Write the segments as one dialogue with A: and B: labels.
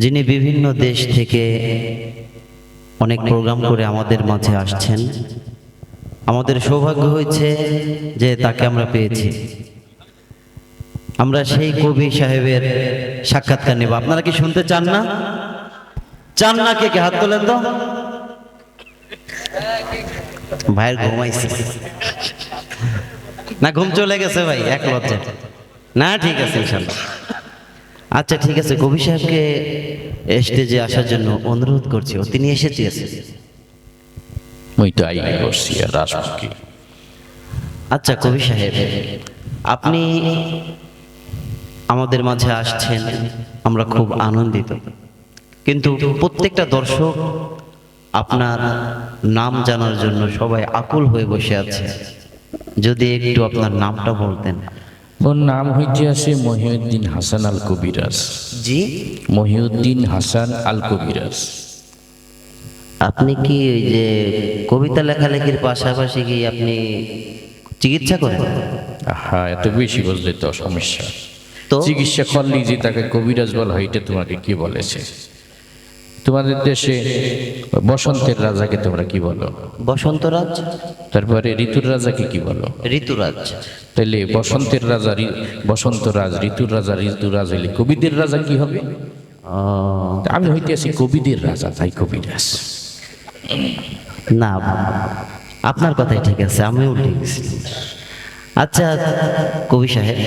A: যিনি বিভিন্ন দেশ থেকে অনেক প্রোগ্রাম করে আমাদের মাঝে আসছেন, আমাদের সৌভাগ্য হয়েছে যে তাকে আমরা পেয়েছি। আমরা সেই কবি সাহেবের সাক্ষাৎকার নেব। আপনারা কি শুনতে চান না? চান না কে কে? হাত তোলেন তো। ভাইয়ের ঘুমাইছে না, ঘুম চলে গেছে ভাই, এক লজ্জা। না, ঠিক আছে, ইনশাল্লাহ। আচ্ছা ঠিক আছে কবি সাহেবকে স্টেজে আসার জন্য অনুরোধ করছি। ও তিনি এসেছি
B: মুই তো আই করছি
A: আচ্ছা কবি সাহেব আপনি আমাদের মাঝে আসছেন আমরা খুব আনন্দিত। কিন্তু প্রত্যেকটা দর্শক আপনার নাম জানার জন্য সবাই আকুল হয়ে বসে আছে। যদি একটু আপনার নামটা বলতেন।
B: ওর নাম হইতে আছে মহিউদ্দিন হাসান আল কবিরাজ
A: জি?
B: মহিউদ্দিন হাসান আল কবিরাজ
A: আপনি কি ওই যে কবিতা লেখালেখির পাশাপাশি কি আপনি চিকিৎসা করেন?
B: হ্যাঁ এত বেশি বুঝলে তো সমস্যা।
A: তো?
B: চিকিৎসা করলি যে তাকে কবিরাজ বলা হয় এটা তোমাকে কি বলেছে? তোমাদের দেশে বসন্তের রাজাকে তোমরা কি বলো?
A: বসন্ত রাজ?
B: তারপরে ঋতুর রাজাকে কি বলো?
A: ঋতুরাজ
B: তাহলে বসন্তের রাজা বসন্ত রাজ ঋতুর রাজা ঋতুরাজ হইলে কবিদের রাজা কি হবে? আমি হইতে আছি কবিদের রাজা তাই কবিরাজ
A: না আপনার কথাই ঠিক আছে আমিও ঠিক আছি। আচ্ছা কবি সাহেব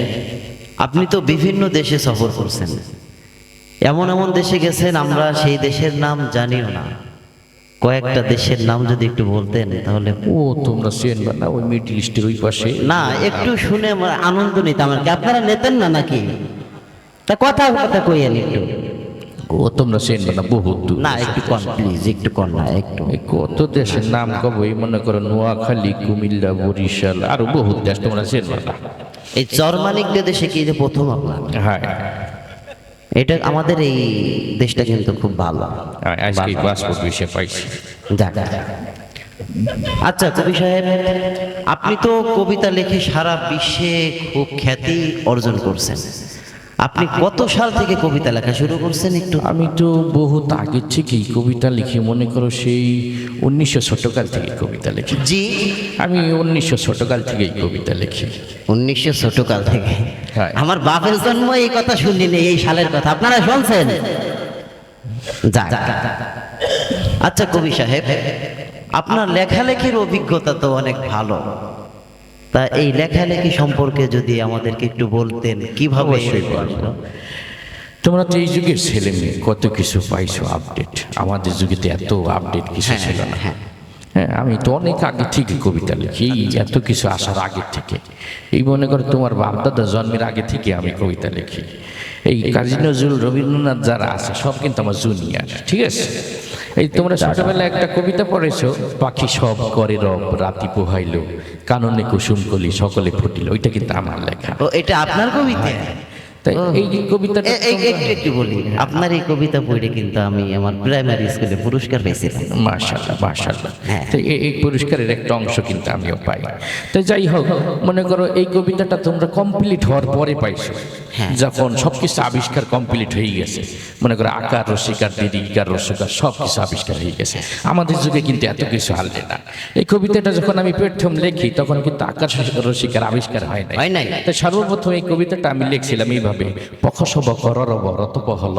A: আপনি তো বিভিন্ন দেশে সফর করছেন। এমন এমন দেশে গেছেন আমরা সেই দেশের নাম জানিও না। কয়েকটা দেশের নাম যদি একটু বলতেন তাহলে
B: ও তোমরা চেনবা না ওই মিডল ইস্টের ওই পাশে?
A: না একটু শুনে আমার আনন্দ নিতাম আর কি। আপনারা নেতেন না নাকি? তা কথা কথা কইয়েন একটু।
B: ও তোমরা চেনবা না বহুত দূর।
A: না একটু কন প্লিজ একটু কন না একটু।
B: কত দেশের নাম কব এই মনে করো নোয়াখালী কুমিল্লা বরিশাল আরও বহুত দেশ তোমরা চেনবা না।
A: এই জর্মানিক দেশে কি যে প্রথম আপনার?
B: হ্যাঁ।
A: এটা আমাদের এই দেশটা কিন্তু খুব ভালো।
B: আজকে পাসপোর্ট বিষয়ে পাইছি
A: যাক। আচ্ছা কবি সাহেব আপনি তো কবিতা লিখে সারা বিশ্বে খুব খ্যাতি অর্জন করছেন। আপনি কত সাল থেকে কবিতা লেখা শুরু করছেন একটু?
B: আমি তো বহুত আগে থেকেই কবিতা লিখি মনে করো সেই উনিশশো ছোটকাল থেকে কবিতা লিখি।
A: জি।
B: আমি উনিশশো ছোটকাল থেকেই কবিতা লিখি।
A: উনিশশো ছোটকাল থেকে?
B: হ্যাঁ।
A: আমার বাপের জন্ম এই কথা শুনিনি এই সালের কথা। আপনারা শুনছেন? আচ্ছা কবি সাহেব আপনার লেখালেখির অভিজ্ঞতা তো অনেক ভালো। তা এই লেখালেখি সম্পর্কে যদি আমাদেরকে একটু বলতেন কীভাবে
B: তোমরা তো এই যুগের ছেলে মেয়ে কত কিছু পাইছো আপডেট আমাদের যুগে তো এত আপডেট কিছু
A: হ্যাঁ,
B: ছিল না।
A: হ্যাঁ।
B: হ্যাঁ আমি তো অনেক আগে থেকে কবিতা লিখি এই এত কিছু আসার আগে থেকে। এই মনে করো তোমার বাপদাদা জন্মের আগে থেকে আমি কবিতা লিখি। এই কাজী নজরুল রবীন্দ্রনাথ যারা আছে সব কিন্তু আমার জুনিয়ার ঠিক আছে? এই তোমরা ছোটবেলায় একটা কবিতা পড়েছো পাখি সব করে রব রাতি পোহাইল কাননে কুসুম কলি সকলে ফুটিল। ওইটা কিন্তু আমার লেখা।
A: ও এটা আপনার কবিতা?
B: তাই এই কবিতাটা
A: একটু একটু বলি আপনার এই কবিতা পড়ে কিন্তু আমি আমার প্রাইমারি স্কুলে পুরস্কার পেয়েছিলাম।
B: মাশাল্লাহ মাশাল্লাহ
A: হ্যাঁ।
B: তো এই পুরস্কারের একটা অংশ কিন্তু আমিও পাই। তো যাই হোক মনে করো এই কবিতাটা তোমরা কমপ্লিট হওয়ার পরে পাইছো।
A: হ্যাঁ।
B: যখন সব কিছু আবিষ্কার কমপ্লিট হয়ে গেছে মনে করো আকার রসিকার দিদিকার রসিকার সব কিছু আবিষ্কার হয়ে গেছে। আমাদের যুগে কিন্তু এত কিছু হারলে না। এই কবিতাটা যখন আমি প্রথম লিখি তখন কিন্তু আকার রসিকার আবিষ্কার হয় নাই।
A: হয় নাই।
B: তাই সর্বপ্রথম এই কবিতাটা আমি লিখছিলাম এইভাবে। পখসব কররব রতপ হল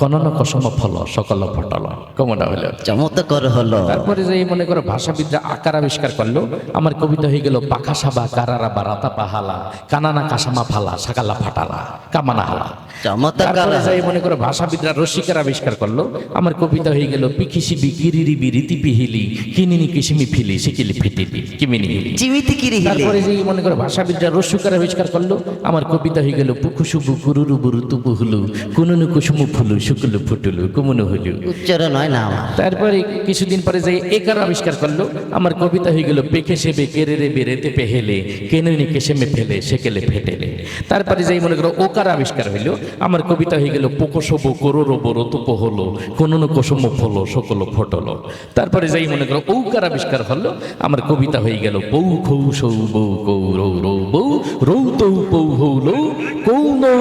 B: কনন কসম ফল সকল ফটল। কমনা হলো
A: চমৎকার হলো।
B: তারপরে যে মনে করো ভাষাবিদরা আকার আবিষ্কার করল আমার কবিতা হয়ে গেল পাখা সাবা কারারা বা রাতা পাহালা কানানা কাসামা ফালা সাকালা ফাটালা কামানা হালা।
A: চমৎকার।
B: তারপরে যে মনে করো ভাষাবিদরা রসিকার আবিষ্কার করল আমার কবিতা হয়ে গেল পিখিসিবি কিরিরিবি রীতি পিহিলি কিনিনি কিসিমি ফিলি সিকিলি ফিটিলি কিমিনি হিলি।
A: চিমিতি কিরি
B: তারপরে যে মনে করো ভাষাবিদরা রস্যকার আবিষ্কার করল আমার কবিতা হয়ে গেল পুকুসুবু কুরুরু বুরু তুবু হুলু কুনুনু কুসুমু ফুলু শুকুলু ফুটুলু কুমুনু হুলু
A: উচ্চারণ হয় না
B: তারপরে কিছুদিন পরে যে একার আবিষ্কার করল আমার কবিতা হয়ে গেল পেকে সেবে কেরে রে বেরেতে পেহেলে কেনুনি কেসেমে ফেলে সেকেলে ফেটেলে। তারপরে যেই মনে করো ওকার আবিষ্কার হইল আমার কবিতা হয়ে গেল পোকসব করোর রতুপ হলো কোন কুসুম ফলো সকল ফটলো। তারপরে যাই মনে করো ঔকার আবিষ্কার হলো আমার কবিতা হয়ে গেল বৌ খৌ সৌ বৌ কৌ রৌ রৌ বৌ রৌ তৌ পৌ হৌ লৌ কৌ নৌ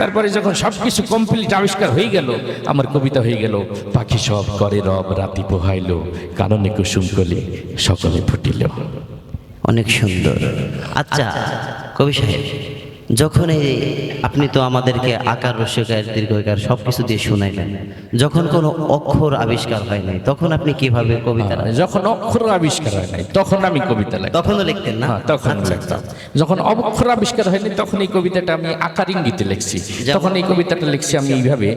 B: তারপরে যখন সবকিছু কমপ্লিট আবিষ্কার হয়ে গেল, আমার কবিতা হয়ে গেল, পাখি সব করে রব, রাতি পোহাইল কারণে কুসুম কলে সকলে ফুটিল।
A: অনেক সুন্দর। আচ্ছা কবি সাহেব যখন এই আপনি তো আমাদেরকে আকার রস্যকার দীর্ঘকার সব কিছু দিয়ে শুনাইলেন যখন কোনো অক্ষর আবিষ্কার হয় নাই তখন আপনি কীভাবে কবিতা
B: যখন অক্ষর আবিষ্কার হয় নাই তখন আমি কবিতা লিখি
A: তখনও লিখতেন না?
B: হ্যাঁ, তখন
A: আচ্ছা,
B: লিখতাম। যখন অক্ষর আবিষ্কার হয়নি তখন এই কবিতাটা আমি আকার ইঙ্গিতে লিখছি? তখন এই কবিতাটা লিখছি আমি এইভাবে।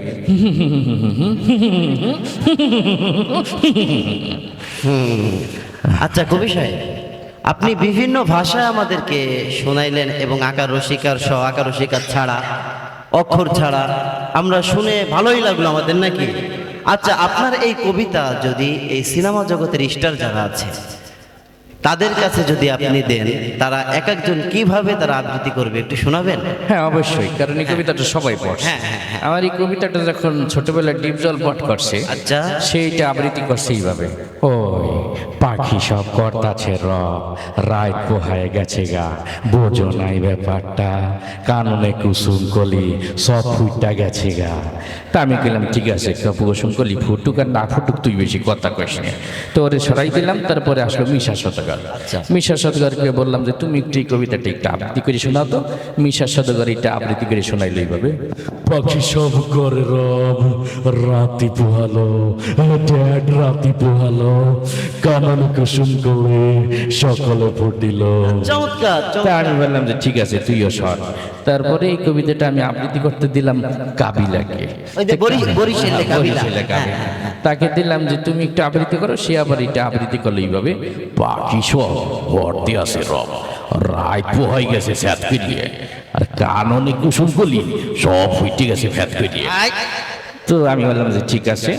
A: আচ্ছা কবি সাহেব আপনি বিভিন্ন ভাষায় আমাদেরকে শোনাইলেন এবং আকার রসিকার সহ আকার রসিকার ছাড়া, অক্ষর ছাড়া, আমরা শুনে ভালোই লাগল আমাদের নাকি? আচ্ছা আপনার এই কবিতা যদি এই সিনেমা জগতের স্টার যারা আছে তাদের কাছে যদি আপনি দেন তারা এক একজন কীভাবে তারা আবৃত্তি করবে একটু শোনাবেন
B: হ্যাঁ অবশ্যই কারণ এই কবিতাটা সবাই পড়ছে
A: হ্যাঁ, হ্যাঁ, হ্যাঁ।
B: আমার এই কবিতাটা যখন ছোটবেলায় ডিপ জল পাঠ করছে
A: আচ্ছা।
B: সেইটা আবৃত্তি করছে এইভাবে ও পাখি সব কর্তাছে রব রায় পোহায় গেছে গা বোঝো নাই ব্যাপারটা কাননে কুসুম কলি সব ফুটটা গেছে গা তা আমি গেলাম ঠিক আছে কুসুম কলি ফুটুক আর না ফুটুক তুই বেশি কথা কইস না। তো ওরে সরাই দিলাম তারপরে আসলো মিশা শতকার
A: আচ্ছা।
B: মিশা সদগরকে বললাম যে তুমি একটু এই কবিতাটা একটু আবৃত্তি করে শোনাও তো। মিশা সদগর এটা আবৃত্তি করে শোনাইলো এইভাবে।
C: পাখি সব করে রব রাতি পোহালো ড্যাড রাতি পোহালো কানন কুসুম করে সকলে ফুটিল।
B: তা আমি বললাম যে ঠিক আছে তুইও সর। তারপরে এই কবিতাটা আমি আবৃত্তি করতে দিলাম কাবিলাকে।
A: ওই যে বরিশ- বরিশালে কাবিলা।
B: বরিশালে কাবিলা। তাকে দিলাম যে তুমি একটু আবৃত্তি করো সে আবার এটা আবৃত্তি করলে এইভাবে বাকি সব ভর্তি আছে রব। রায় হয়ে গেছে স্যাত করিয়ে আর কাননে কুসুম কলি সব হইতে গেছে ফ্যাত
A: আয়,
B: তো আমি বললাম যে ঠিক আছে।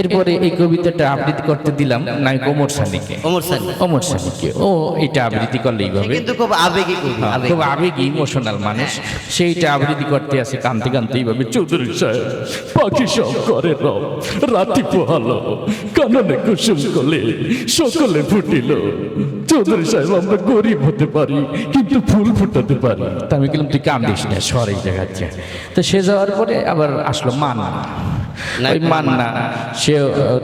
B: এরপরে এই কবিতাটা আবৃত্তি করতে দিলাম নায়ক ওমর সানিকে।
A: ওমর সানি।
B: ওমর সানিকে। ও এটা আবৃত্তি করলে এইভাবে।
A: কিন্তু খুব আবেগী
B: হ্যাঁ,
A: আবেগী।
B: খুব আবেগী ইমোশনাল মানুষ। সেইটা আবৃত্তি করতে আছে কানতে কানতে এইভাবে। চৌধুরী সাহেব
C: পাখি সব করে রব রাতি পোহালো কাননে কুসুম কলে সকলে ফুটিল। চৌধুরী সাহেব আমরা গরিব হতে পারি কিন্তু ফুল ফুটাতে পারি।
B: তা আমি গেলাম তুই কান্দিস না সর এই জায়গাতে। তো সে যাওয়ার পরে আবার আসলো মান্না। ওই মান্না সে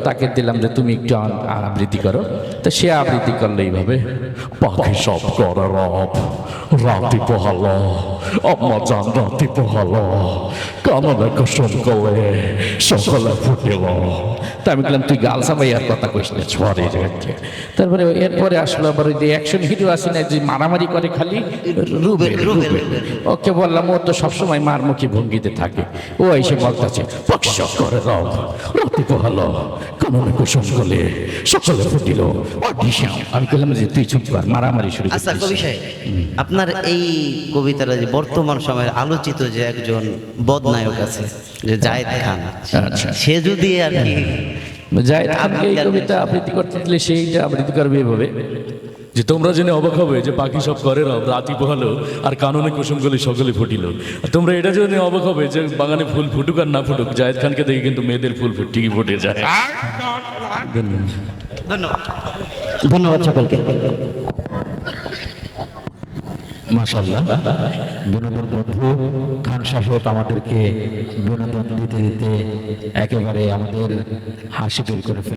B: তাকে দিলাম যে তুমি একটু আবৃত্তি করো। তো সে আবৃত্তি করল এইভাবে।
C: পাখি সব করে রব রাতি পোহালো আম্মা জান রাতি পোহালো কাননে কুসুম কলে সকলে ফুটিল।
B: তা আমি বললাম তুই গাল সাবাইয়ার কথা কইস না এই তারপরে এরপরে আসলো আবার ওই যে অ্যাকশন হিরো আছে না যে মারামারি করে খালি রুবেল,
A: রুবেল
B: ওকে বললাম ও তো সবসময় মারমুখী ভঙ্গিতে থাকে। ও এসে বলতেছে
C: পক্ষ করে রব রাতি পোহালো কাননে কুসুম কলে সকলে ফুটিল। অডিশন
B: আমি বললাম যে তুই চুপ কর মারামারি শুরু
A: আচ্ছা কবি সাহেব আপনার এই কবিতাটা যে বর্তমান সময়ের আলোচিত যে একজন বদনায়ক আছে যে জায়েদ খান
B: আচ্ছা।
A: সে যদি আর কি
B: যাই আমাকে এই কবিতা আবৃত্তি করতে দিলে সেইটা আবৃত্তি করবে এভাবে।
C: যে তোমরা জেনে অবাক হবে যে বাকি সব করে রব রাতি পোহালো আর কাননে কুসুম গলি সকলে ফুটিল। আর তোমরা এটা জেনে অবাক হবে যে বাগানে ফুল ফুটুক আর না ফুটুক জায়েদ খানকে দেখে কিন্তু মেয়েদের ফুল ফুট ঠিকই ফুটে যায়।
A: ধন্যবাদ। ধন্যবাদ সকলকে।
D: মাসাল্লাহ বিনোদন বন্ধু খান সাহেব আমাদেরকে বিনোদন দিতে দিতে একেবারে আমাদের হাসি বের করে